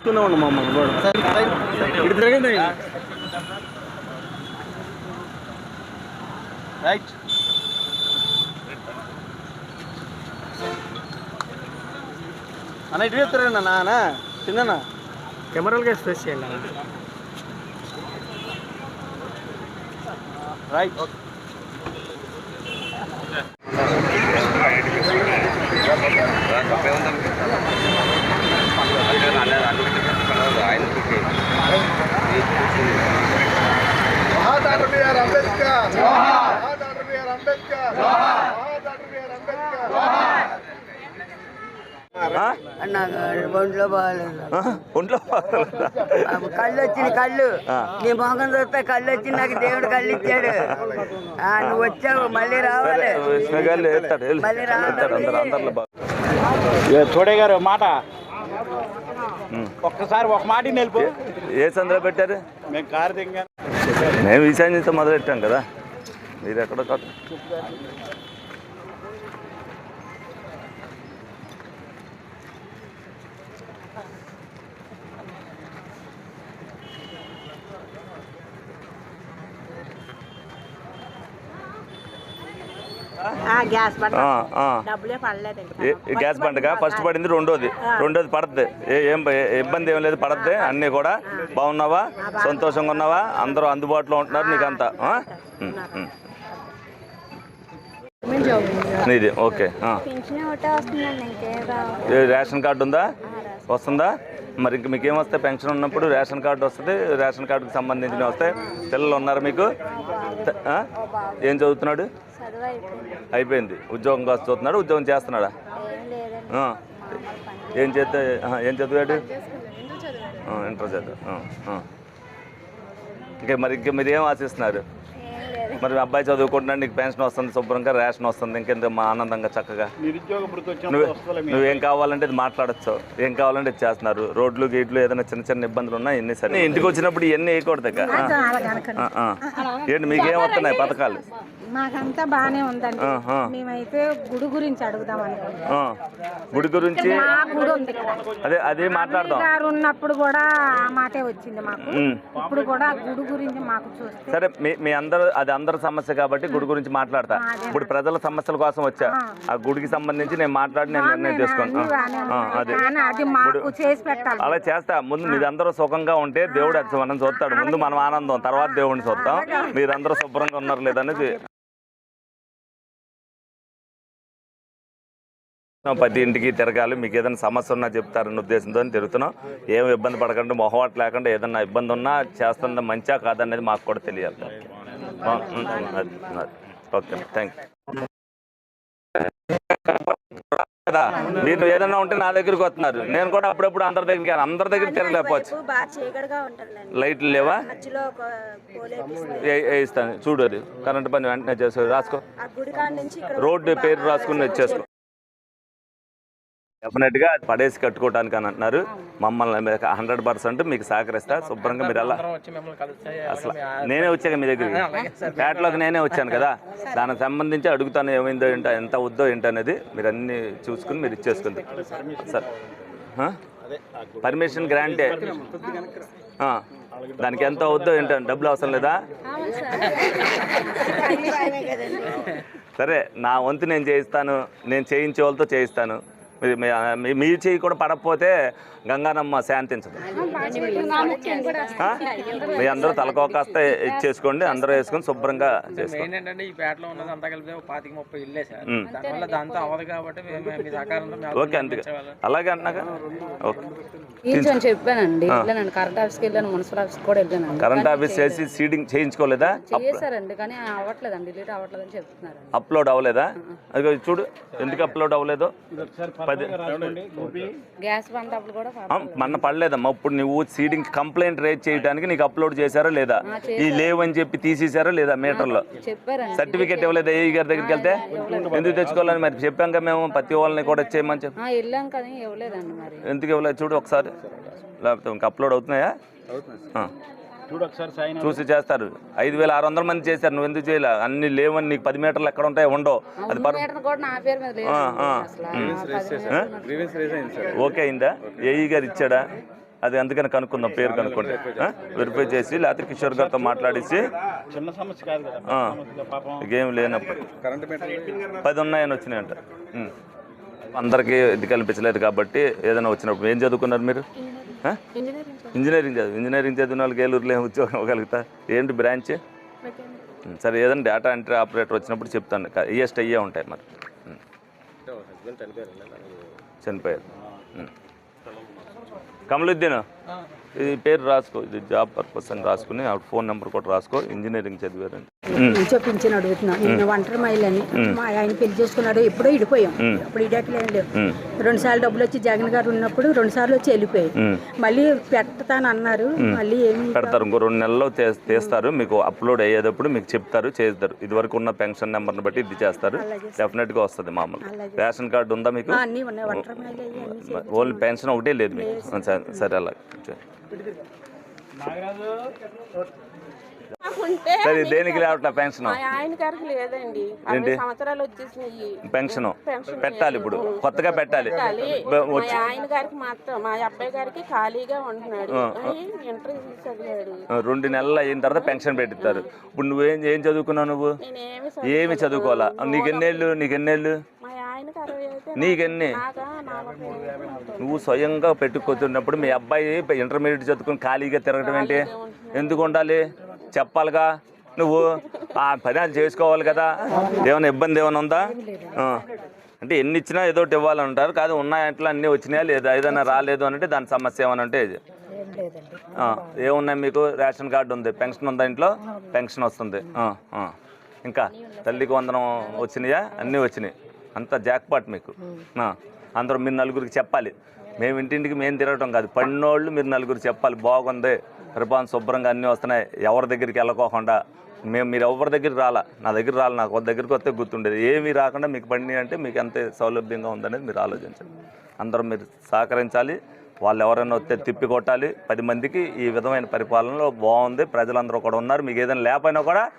చూసుకుందామండి మా అమ్మ కూడా. ఇటు తిరగండి రైట్ అన్న ఇటు తిరగండి అన్న చిన్న కెమెరాలుగా చేయాలి రైట్ డాక్టర్ కళ్ళు వచ్చింది కళ్ళు. నీ మొహం చూస్తే కళ్ళు వచ్చి నాకు దేవుడు కళ్ళు ఇచ్చాడు. ఆ, నువ్వు వచ్చావు మళ్ళీ రావాలి. మళ్ళీ రావాలి. చూడే గారు మాట. ఒక్కసారి ఒక మాట నిలిపి. ఏ సందులో పెట్టారు? మేము కారు దిగా. మేము ఈశాన్య నుంచి మొదలెట్టాం కదా. మీరు ఎక్కడో గ్యాస్ బండగా ఫస్ట్ పడింది రెండోది. రెండోది పడద్ది. ఏ- ఇబ్బంది ఏం లేదు పడద్ది. అన్నీ కూడా బాగున్నావా? సంతోషంగా ఉన్నావా? అందరూ అందుబాటులో ఉంటున్నారు నీకంతా. నీది ఓకే రేషన్ కార్డు ఉందా? వస్తుందా? మరి ఇంక మీకు ఏమొస్తే పెన్షన్ ఉన్నప్పుడు రేషన్ కార్డు వస్తుంది రేషన్ కార్డుకి సంబంధించినవి వస్తాయి. పిల్లలు ఉన్నారు మీకు? ఆ? ఏం చదువుతున్నాడు? చదువు అయిపోయింది. ఉద్యోగం కోసం చదువుతున్నాడు ఉద్యోగం చేస్తున్నాడా? ఏం లేదండి. ఆ. ఏం చేస్తే ఆ, ఏం చదివాడు? ఆ, ఇంటర్ చదువు. ఇంకా మరి ఇంక మీరు ఏం ఆశిస్తున్నారు? మరి మీ అబ్బాయి చదువుకుంటున్నాడు నీకు పెన్షన్ వస్తుంది శుభ్రంగా రేషన్ వస్తుంది ఇంకెంత మా ఆనందంగా చక్కగా? నువ్వు కావాలంటే ఇది మాట్లాడచ్చు. ఏం కావాలంటే ఇది చేస్తున్నారు. రోడ్లు గేట్లు ఏదైనా చిన్న చిన్న ఇబ్బందులు ఉన్నా ఎన్ని సరే. ఇంటికి వచ్చినప్పుడు ఇవన్నీ వేయకూడదు. ఏంటి మీకేం వస్తున్నాయి పథకాలు? మాకంతా బాగానే ఉందండి. మేమైతే గుడి గురించి అడుగుదాం. గుడి గురించి గుడి ఉంది అదే అదే మాట్లాడదాం. గారు ఉన్నప్పుడు కూడా ఆ మాటే వచ్చింది మాకు. ఇప్పుడు కూడా గుడి గురించి మాకు చూస్తే సరే మీ మీ అందరూ అది అందరి సమస్య కాబట్టి గుడి గురించి మాట్లాడతా. ఇప్పుడు ప్రజల సమస్యల కోసం వచ్చా? ఆ. గుడికి సంబంధించి నేను మాట్లాడి నేను నిర్ణయం అది. మాకు చేసి పెట్టాలి. అలా చేస్తా. ముందు మీరందరూ సుఖంగా ఉంటే దేవుడు అది మనం చూస్తాడు. ముందు మనం ఆనందం తర్వాత దేవుడిని చూస్తాం. మీరందరూ శుభ్రంగా ఉన్నారు లేదనేది ప్రతి ఇంటికి తిరగాలి. మీకు ఏదైనా సమస్య ఉన్నా చెప్తారన్న ఉద్దేశంతో తిరుగుతున్నాం. ఏం ఇబ్బంది పడకుండా మొహమాట లేకుండా ఏదైనా ఇబ్బంది ఉన్నా చేస్తున్న మంచా కాదనేది మాకు కూడా తెలియాలి. ఓకే. థ్యాంక్ మీరు ఏదైనా ఉంటే నా దగ్గరికి వస్తున్నారు. నేను కూడా అప్పుడప్పుడు అందరి దగ్గరికి అందరి దగ్గర తిరగలేకపోవచ్చు. లైట్లు లేవా? ఇస్తాను. చూడు అది. కరెంట్ పని వెంటనే చేసు రాసుకో. రోడ్డు పేరు రాసుకుని వచ్చేసుకో. డెఫినెట్గా అది పడేసి కట్టుకోవడానికి అని అంటున్నారు. మమ్మల్ని హండ్రెడ్ పర్సెంట్ మీకు సహకరిస్తా. శుభ్రంగా మీరు ఎలా అసలు నేనే వచ్చాక మీ దగ్గరికి. పేటలోకి నేనే వచ్చాను కదా. దానికి సంబంధించి అడుగుతాను ఏమైందో ఏంటో ఎంత వద్దో ఏంటో అనేది మీరు అన్ని చూసుకుని మీరు ఇచ్చేసుకుంది సార్ పర్మిషన్ గ్రాంటే ఆ, దానికి ఎంత అవుద్దో ఏంటో డబ్బులు అవసరం లేదా? సరే నా వంతు నేను చేయిస్తాను. నేను చేయించే వాళ్ళతో చేయిస్తాను. మీ- చేయి కూడా పడకపోతే గంగానమ్మ శాంతించదు? మీ అందరూ తలకోకాస్త ఇచ్చేసుకోండి అందరూ వేసుకొని శుభ్రంగా చేసుకోండి. ఏంటంటే ఈ పేటలో ఉన్నది అంతా కలిపితే ఒక పాతిక ముప్పై ఇల్లే సార్. ఉమ్. దానివల్ల దాంతో అవ్వదు కాబట్టి మేము మీ సహకారంతో మేము ఓకే అంతే అలాగే అంటున్నాక ఓకే. అని చెప్పానండి. వెళ్ళానండి కరెంట్ ఆఫీస్కి వెళ్ళాను మున్సిపల్ ఆఫీస్కి కూడా వెళ్ళానండి. కరెంట్ ఆఫీస్ చేసి సీడింగ్ చేయించుకోలేదా? చేశారండి కానీ అవ్వట్లేదండి డిలీట్ అవ్వట్లేదని చెప్తున్నారు అప్లోడ్ అవ్వలేదా? అది చూడు ఎందుకు అప్లోడ్ అవ్వలేదు? పది మొన్న పడలేదమ్మా. ఇప్పుడు నువ్వు సీడింగ్ కంప్లైంట్ రేజ్ చేయడానికి నీకు అప్లోడ్ చేశారా లేదా? ఈ లేవని చెప్పి తీసేశారా లేదా మీటర్లో? సర్టిఫికేట్ ఇవ్వలేదు ఏఈ గారి దగ్గరికి వెళ్తే? ఎందుకు తెచ్చుకోవాలని మరి చెప్పాం కదా మేము ప్రతి వాళ్ళని కూడా ఇచ్చేయమని చెప్పి. ఆ, వెళ్ళాం కానీ ఇవ్వలేదండి మరి. ఎందుకు ఇవ్వలేదు? చూడు ఒకసారి. లేకపోతే ఇంకా అప్లోడ్ అవుతున్నాయా? చూసి చేస్తారు. ఐదు వేల ఆరు వందల మంది చేశారు. నువ్వు ఎందుకు చేయలే? అన్ని లేవని నీకు పది మీటర్లు ఎక్కడ ఉంటాయో ఉండవు. అది ఓకే అయిందా? ఏఈ గారు ఇచ్చాడా? అది అందుకని కనుక్కుందాం పేరు కనుక్కుంటే. వెరిఫై చేసి లేకపోతే కిషోర్ గారితో మాట్లాడేసి చిన్న సమస్య కాదు కదా ఆ, పాపం. ఇంకేం లేనప్పుడు కరెంట్ మీటర్ పది ఉన్నాయని వచ్చినాయంట. అందరికీ ఇది కల్పించలేదు కాబట్టి ఏదైనా వచ్చినప్పుడు ఏం చదువుకున్నారు మీరు? ఇంజనీరింగ్ చదువు. ఇంజనీరింగ్ చదివిన వాళ్ళకి ఏలూరులో ఏం ఉద్యోగం ఇవ్వగలుగుతా ఏంటి బ్రాంచ్? సరే ఏదైనా డేటా ఎంట్రీ ఆపరేటర్ వచ్చినప్పుడు చెప్తాను. ఈఎస్ట్ అయ్యే ఉంటాయి మరి. చనిపోయారు. కమలుద్దీన్? ఇది పేరు రాసుకో ఇది జాబ్ పర్పస్ అని రాసుకుని ఆవిడ ఫోన్ నెంబర్ కూడా రాసుకో. ఇంజనీరింగ్ చదివారండి ఉం. చూపించిన అడుగుతున్నా. నేను ఒంటరి మైలని మా ఆయన పెళ్ళి చేసుకున్నాడు ఎప్పుడో ఇడిపోయాం. అప్పుడు ఇడకలేదు లేవు. రెండు సార్లు డబ్బులు వచ్చి జగన్ గారు ఉన్నప్పుడు రెండు సార్లు వచ్చి వెళ్ళిపోయాయి. మళ్ళీ పెడతాను అన్నారు. మళ్ళీ ఏమి పెడతారు. ఇంకో రెండు నెలల్లో తీస్తారు. మీకు అప్లోడ్ అయ్యేటప్పుడు మీకు చెప్తారు చేస్తారు. ఇది వరకు ఉన్న పెన్షన్ నెంబర్ని బట్టి ఇది చేస్తారు. డెఫినెట్గా వస్తుంది మామూలు. రేషన్ కార్డు ఉందా మీకు? ఓన్లీ పెన్షన్ ఒకటే లేదు మీకు. సరే, అలా ఉంటే సరే దేనికి లేవట్లా పెన్షన్? మా ఆయన గారికి లేదండి. ఏంటి? అరవై సంవత్సరాలు వచ్చేసినాయి. పెన్షన్? పెట్టాలి ఇప్పుడు. కొత్తగా పెట్టాలి. ఆయన గారికి మాత్రం మా అబ్బాయి గారికి ఖాళీగా ఉంటున్నాడు. అయ్యి ఇంటర్వ్యూ చదివాడు. రెండు నెలలు అయిన తర్వాత పెన్షన్ పెట్టిస్తారు ఇప్పుడు నువ్వేం ఏం చదువుకున్నావు నువ్వు? ఏమి చదువుకోవాలా? మా ఆయనకి అరవై అయితే నీకెన్ని. నువ్వు స్వయంగా పెట్టుకుతున్నప్పుడు మీ అబ్బాయి ఇంటర్మీడియట్ చదువుకుని ఖాళీగా తిరగడం ఏంటి? ఎందుకు ఉండాలి? చెప్పాలిగా? నువ్వు? ఆ పదాలు చేసుకోవాలి కదా. ఏమైనా ఇబ్బంది ఏమైనా ఉందా? అంటే ఎన్ని ఇచ్చినా ఏదో ఒకటి ఇవ్వాలంటారు కాదు ఉన్నాయంట్లో అన్నీ వచ్చినాయా లేదా? ఏదైనా రాలేదు అంటే దాని సమస్య ఏమైనా అంటే ఇది. ఏమున్నాయి మీకు? రేషన్ కార్డు ఉంది. పెన్షన్ ఉందా ఇంట్లో? పెన్షన్ వస్తుంది. ఇంకా తల్లికి వందనం వచ్చినాయా? అన్నీ వచ్చినాయి. అంతా జాక్పాట్ మీకు. అందరూ మీరు నలుగురికి చెప్పాలి. మేము ఇంటింటికి మేము తిరగటం కాదు. పన్నోళ్ళు మీరు నలుగురు చెప్పాలి. బాగుంది. రిపాన్ శుభ్రంగా అన్నీ వస్తున్నాయి. ఎవరి దగ్గరికి వెళ్ళకోకుండా మేము మీరు ఎవరి దగ్గరికి రాలా? నా దగ్గర రాలి? నాకు ఒక దగ్గరికి వస్తే గుర్తుండేది. ఏమీ రాకుండా మీకు పండి అంటే మీకు ఎంత సౌలభ్యంగా ఉందనేది మీరు ఆలోచించండి. అందరూ మీరు సహకరించాలి. వాళ్ళు ఎవరైనా వస్తే తిప్పి కొట్టాలి. పది మందికి ఈ విధమైన పరిపాలనలో బాగుంది. ప్రజలందరూ కూడా ఉన్నారు. మీకు ఏదైనా లేకపోయినా కూడా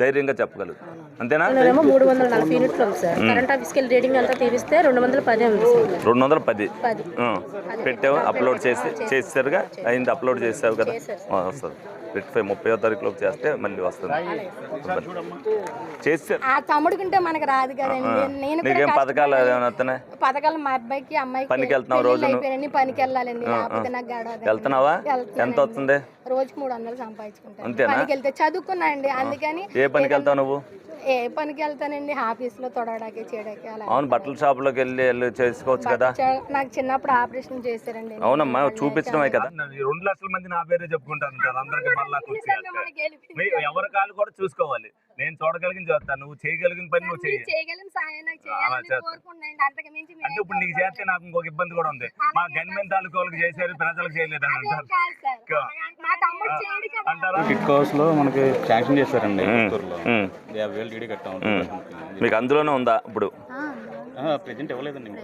ధైర్యంగా చెప్పగలరు. అంతేనా? మూడు వందల నలభై యూనిట్లు ఉంది సార్. కరెంట్ ఆఫీస్కి వెళ్ళి రీడింగ్ అంతా తీరిస్తే రెండు వందల పది ఉంది రెండు వందల పది. పెట్టావు అప్లోడ్ చేసి చేసారుగా అయింది అప్లోడ్ చేసావు కదా? వస్తుంది. రెక్టిఫై ముప్పై తారీఖులోకి చేస్తే మళ్ళీ వస్తుంది. చేస్తారు ఆ తమ్ముడు కంటే మనకు రాదు కదండి. నేను కూడా నీకేం పథకాలు ఏమైనా వస్తున్నాయి? పథకాలు మా అబ్బాయికి అమ్మాయికి పనికి వెళ్తున్నావు రోజు పనికి వెళ్ళాలండి. వెళ్తున్నావా. ఎంత వస్తుంది? రోజుకి మూడు వందలు సంపాదించుకుంటాను అంతేనా? పనికి వెళ్తే చదువుకున్నా అండి అందుకని ఏ పనికి వెళ్తావు నువ్వు? ఏ పనికి వెళ్తానండి ఆఫీస్లో తొడవడానికి చేయడానికి అలా అవును బట్టల షాపులోకి వెళ్ళి వెళ్ళి చేసుకోవచ్చు కదా. చ- నాకు చిన్నప్పుడు ఆపరేషన్ చేశారండి. అవునమ్మా చూపించడమే కదా. రెండు లక్షల మంది నా పేరే చెప్పుకుంటారు అందరికి మళ్ళా మనకి గెలిపి- ఎవరి కాళ్ళు కూడా చూసుకోవాలి. నేను చూడగలిగిన చేస్తాను నువ్వు చేయగలిగిన పని నువ్వు చేయి. చేయగలను సాయం నాకు అలా చేయాలని చేస్తా. కోరుకుంటున్నాను అంతకు మించి అంటే ఇప్పుడు నీకు చేస్తే నాకు ఇంకొక ఇబ్బంది కూడా ఉంది. మా గన్మెన్ తాలూకు వాళ్ళకి చేశారు ప్రజలకు చేయలేదు అని అంటారు. కాదు సార్. మా కిట్ కోర్స్లో మనకి శాంక్షన్ చేశారండి చిత్తూరులో యాభై వేలు డీడీ. మీకు అందులోనే ఉందా ఇప్పుడు? ప్రెజెంట్ ఇవ్వలేదండి ఇంకా.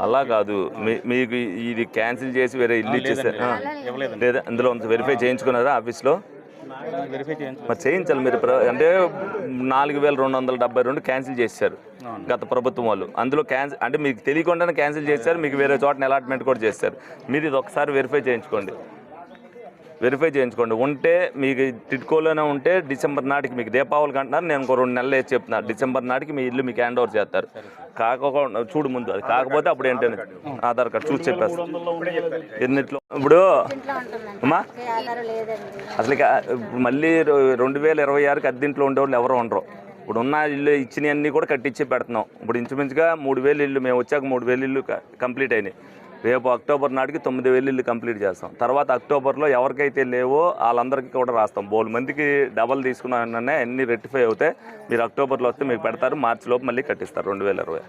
అలా కాదు. మీ- మీకు ఇది క్యాన్సిల్ చేసి వేరే ఇల్లు ఇచ్చేసారు. లేదా. అందులో ఉంది. వెరిఫై చేయించుకున్నారా ఆఫీస్లో? మరి చేయించాలి మీరు. అంటే నాలుగు వేల రెండు వందల డెబ్బై రెండు క్యాన్సిల్ చేశారు గత ప్రభుత్వం వాళ్ళు. అందులో క్యాన్సిల్ అంటే మీకు తెలియకుండానే క్యాన్సిల్ చేశారు మీకు వేరే చోటన అలాట్మెంట్ కూడా చేశారు. మీరు ఇది ఒకసారి వెరిఫై చేయించుకోండి. వెరిఫై చేయించుకోండి. ఉంటే మీకు టిట్కోలోనే ఉంటే డిసెంబర్ నాటికి మీకు దీపావళికి అంటున్నారు. నేను ఇంకో రెండు నెలలు వేసి చెప్తున్నా. డిసెంబర్ నాటికి మీ ఇల్లు మీకు హ్యాండ్ ఓవర్ చేస్తారు. కాకపోతే చూడు ముందు అది. కాకపోతే అప్పుడు ఏంటని ఆధార్ కార్డు చూసి చెప్పేస్తాను ఎన్నిట్లో? ఇప్పుడు అమ్మా అసలు మళ్ళీ రెండు వేల ఇరవై ఆరుకి అద్దెంట్లో ఉండేవాళ్ళు ఎవరు ఉండరు. ఇప్పుడు ఉన్న ఇల్లు ఇచ్చినవన్నీ కూడా కట్టించి పెడుతున్నాం. ఇప్పుడు ఇంచుమించుగా మూడు వేలు ఇల్లు మేము వచ్చాక మూడు వేలు ఇల్లు కంప్లీట్ అయినాయి. రేపు అక్టోబర్ నాటికి తొమ్మిది వేలు ఇల్లు కంప్లీట్ చేస్తాం. తర్వాత అక్టోబర్లో ఎవరికైతే లేవో వాళ్ళందరికీ కూడా రాస్తాం. బోల్ మందికి డబల్ తీసుకున్నానే అన్ని రెట్టిఫై అవుతాయి. మీరు అక్టోబర్లో వస్తే మీకు పెడతారు. మార్చి లోపు మళ్ళీ కట్టిస్తారు రెండు వేల ఇరవై.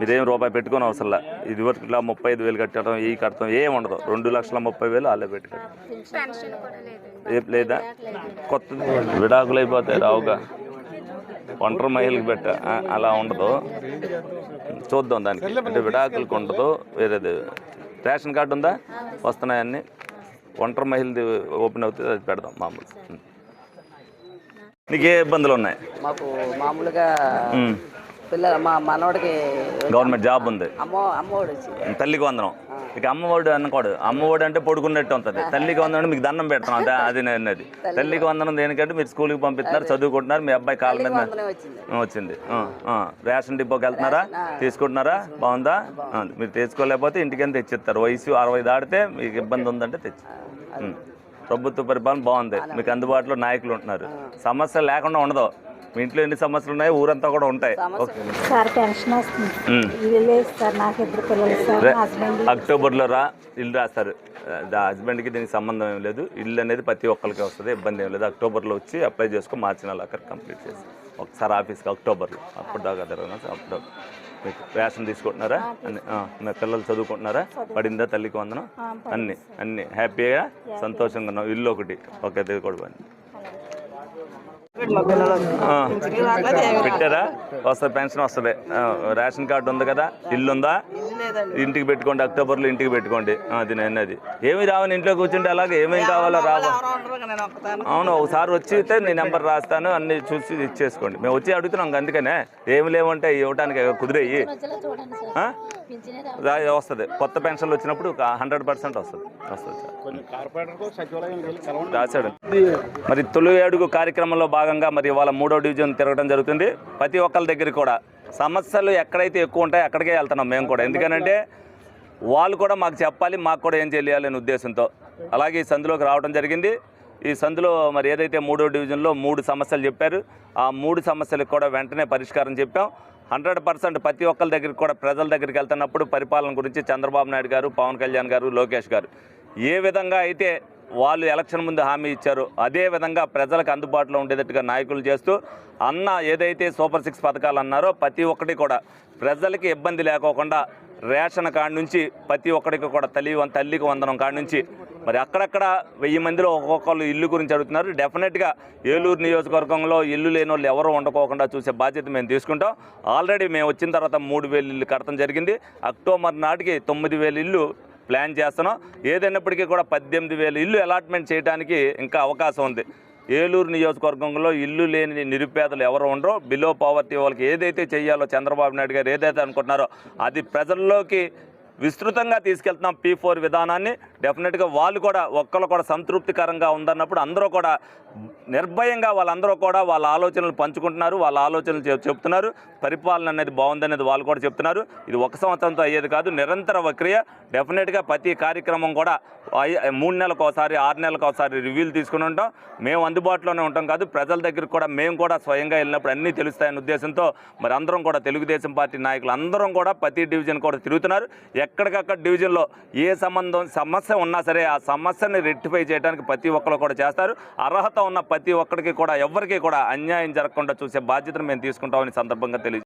మీరేం రూపాయి పెట్టుకొని అవసరంలా ఇది వరకు ఇలా ముప్పై ఐదు వేలు కట్టడం ఈ కడతాం ఏం ఉండదు. రెండు లక్షల ముప్పై వేలు అలా పెట్టుకోండి లేదా? కొత్తది. విడాకులు అయిపోతాయి రావుగా. ఒంటరి మహిళకి పెట్ట. అలా ఉండదు. చూద్దాం దానికి. అంటే విడాకులకు ఉండదు వేరేది. రేషన్ కార్డు ఉందా? వస్తున్నాయన్నీ. ఒంటరి మహిళది ఓపెన్ అవుతుంది అది పెడదాం మామూలు. నీకు ఏ ఇబ్బందులు ఉన్నాయి? మాకు మామూలుగా ఉం. పిల్ల మా మనవడికి గవర్నమెంట్ జాబ్ ఉంది. అమ్మో తల్లికి వందనం. ఇక అమ్మఒడు అనకూడదు. అమ్మఒడు అంటే పడుకున్నట్టు ఉంటుంది. తల్లికి వందనం మీకు దండం పెడతాం. అదే అది నేను తల్లికి వందనం దేనికంటే మీరు స్కూల్కి పంపిస్తున్నారు చదువుకుంటున్నారు మీ అబ్బాయి కాళ్ళ మీద వచ్చింది. రేషన్ డిపోకి వెళ్తున్నారా? తీసుకుంటున్నారా? బాగుందా? మీరు తెచ్చుకోలేకపోతే ఇంటికని తెచ్చిస్తారు. వయసు అరవై దాటితే మీకు ఇబ్బంది ఉందంటే తెచ్చి. ప్రభుత్వ పరిపాలన బాగుంది. మీకు అందుబాటులో నాయకులు ఉంటున్నారు. సమస్య లేకుండా ఉండదు. మీ ఇంట్లో ఎన్ని సమస్యలు ఉన్నాయి ఊరంతా కూడా ఉంటాయి. ఓకే. సార్ పెన్షన్ వస్తుంది. ఉం. ఇది లేదు సార్ నాకు ఇద్దరు పిల్లలు సార్ రే- మా హస్బెండ్ అక్టోబర్లో రా ఇల్లు రాస్తారు హస్బెండ్కి దీనికి సంబంధం ఏం లేదు. ఇల్లు అనేది ప్రతి ఒక్కరికి వస్తుంది ఇబ్బంది ఏం లేదు. అక్టోబర్లో వచ్చి అప్లై చేసుకో మార్చి నెల అక్కడ కంప్లీట్ చేసి. ఒకసారి ఆఫీస్కి అక్టోబర్లో అప్పుడు దాకా తిరగను అప్పుడు మీకు రేషన్ తీసుకుంటున్నారా? అన్ని పిల్లలు చదువుకుంటున్నారా? పడిందా తల్లికి వందనం? అన్ని అన్ని హ్యాపీగా సంతోషంగా ఉన్నాం. ఇల్లు ఒకటి ఓకే ఇది కూడా పెట్టారా? వస్తుంది పెన్షన్ వస్తుంది. రేషన్ కార్డు ఉంది కదా ఇల్లు ఉందా? ఇంటికి పెట్టుకోండి అక్టోబర్లో ఇంటికి పెట్టుకోండి. అది నేను అది ఏమి రావని ఇంట్లో కూర్చుంటే అలాగే ఏమేమి కావాలో రావా అవును ఒకసారి వచ్చి అయితే నీ నెంబర్ రాస్తాను అన్ని చూసి ఇచ్చేసుకోండి. మేము వచ్చి అడుగుతున్నాం అందుకనే. ఏమి లేవంటే ఇవ్వడానికి కుదిరేయి. వస్తుంది. కొత్త పెన్షన్లు వచ్చినప్పుడు హండ్రెడ్ పర్సెంట్ వస్తుంది. వస్తుంది రాశాడు. మరి తొలి అడుగు కార్యక్రమంలో భాగంగా మరి ఇవాళ మూడో డివిజన్ తిరగడం జరుగుతుంది. ప్రతి ఒక్కరి దగ్గర కూడా సమస్యలు ఎక్కడైతే ఎక్కువ ఉంటాయో అక్కడికే వెళ్తున్నాం మేము కూడా. ఎందుకనంటే వాళ్ళు కూడా మాకు చెప్పాలి మాకు కూడా ఏం తెలియాలి అనే ఉద్దేశంతో. అలాగే ఈ సందులోకి రావడం జరిగింది. ఈ సందులో మరి ఏదైతే మూడో డివిజన్లో మూడు సమస్యలు చెప్పారు ఆ మూడు సమస్యలకు కూడా వెంటనే పరిష్కారం చెప్పాం. హండ్రెడ్ పర్సెంట్ ప్రతి ఒక్కరి దగ్గరికి కూడా ప్రజల దగ్గరికి వెళ్తున్నప్పుడు పరిపాలన గురించి చంద్రబాబు నాయుడు గారు పవన్ కళ్యాణ్ గారు లోకేష్ గారు ఏ విధంగా అయితే వాళ్ళు ఎలక్షన్ ముందు హామీ ఇచ్చారు. అదే విధంగా ప్రజలకు అందుబాటులో ఉండేటట్టుగా నాయకులు చేస్తూ అన్న ఏదైతే సూపర్ సిక్స్ పథకాలు అన్నారో ప్రతి ఒక్కటి కూడా ప్రజలకి ఇబ్బంది లేకోకుండా రేషన్ కాడి నుంచి ప్రతి ఒక్కడికి కూడా తల్లి తల్లికి వందనం కాడ నుంచి మరి అక్కడక్కడ వెయ్యి మందిలో ఒక్కొక్కళ్ళు ఇల్లు గురించి అడుగుతున్నారు. డెఫినెట్గా ఏలూరు నియోజకవర్గంలో ఇల్లు లేని వాళ్ళు ఎవరు ఉండకోకుండా చూసే బాధ్యత మేము తీసుకుంటాం. ఆల్రెడీ మేము వచ్చిన తర్వాత మూడు వేలు ఇల్లు కడతం జరిగింది. అక్టోబర్ నాటికి తొమ్మిది వేలు ఇల్లు ప్లాన్ చేస్తున్నాం. ఏదైనప్పటికీ కూడా పద్దెనిమిది వేలు ఇల్లు అలాట్మెంట్ చేయడానికి ఇంకా అవకాశం ఉంది. ఏలూరు నియోజకవర్గంలో ఇల్లు లేని నిరుపేదలు ఎవరు ఉండరో. బిలో పావర్టీ వాళ్ళకి ఏదైతే చేయాలో చంద్రబాబు నాయుడు గారు ఏదైతే అనుకుంటున్నారో అది ప్రజల్లోకి విస్తృతంగా తీసుకెళ్తున్నాం పీ ఫోర్ విధానాన్ని. డెఫినెట్గా వాళ్ళు కూడా ఒక్కరు కూడా సంతృప్తికరంగా ఉందన్నప్పుడు అందరూ కూడా నిర్భయంగా వాళ్ళందరూ కూడా వాళ్ళ ఆలోచనలు పంచుకుంటున్నారు వాళ్ళ ఆలోచనలు చెప్తున్నారు. పరిపాలన అనేది బాగుందనేది వాళ్ళు కూడా చెప్తున్నారు. ఇది ఒక సంవత్సరంతో అయ్యేది కాదు నిరంతర ప్రక్రియ డెఫినెట్గా ప్రతి కార్యక్రమం కూడా మూడు నెలలకు ఒకసారి ఆరు నెలలకు ఒకసారి రివ్యూలు తీసుకుని ఉంటాం. మేము అందుబాటులోనే ఉంటాం కాదు ప్రజల దగ్గరికి కూడా మేము కూడా స్వయంగా వెళ్ళినప్పుడు అన్నీ తెలుస్తాయనే ఉద్దేశంతో మరి అందరం కూడా తెలుగుదేశం పార్టీ నాయకులు అందరం కూడా ప్రతి డివిజన్ కూడా తిరుగుతున్నారు. ఎక్కడికక్కడ డివిజన్లో ఏ సంబంధం సమస్య ఉన్నా సరే ఆ సమస్యని రెక్టిఫై చేయడానికి ప్రతి ఒక్కరు కూడా చేస్తారు. అర్హత ఉన్న ప్రతి ఒక్కరికి కూడా ఎవరికి కూడా అన్యాయం జరగకుండా చూసే బాధ్యతను మేము తీసుకుంటామని సందర్భంగా తెలియజేస్తాం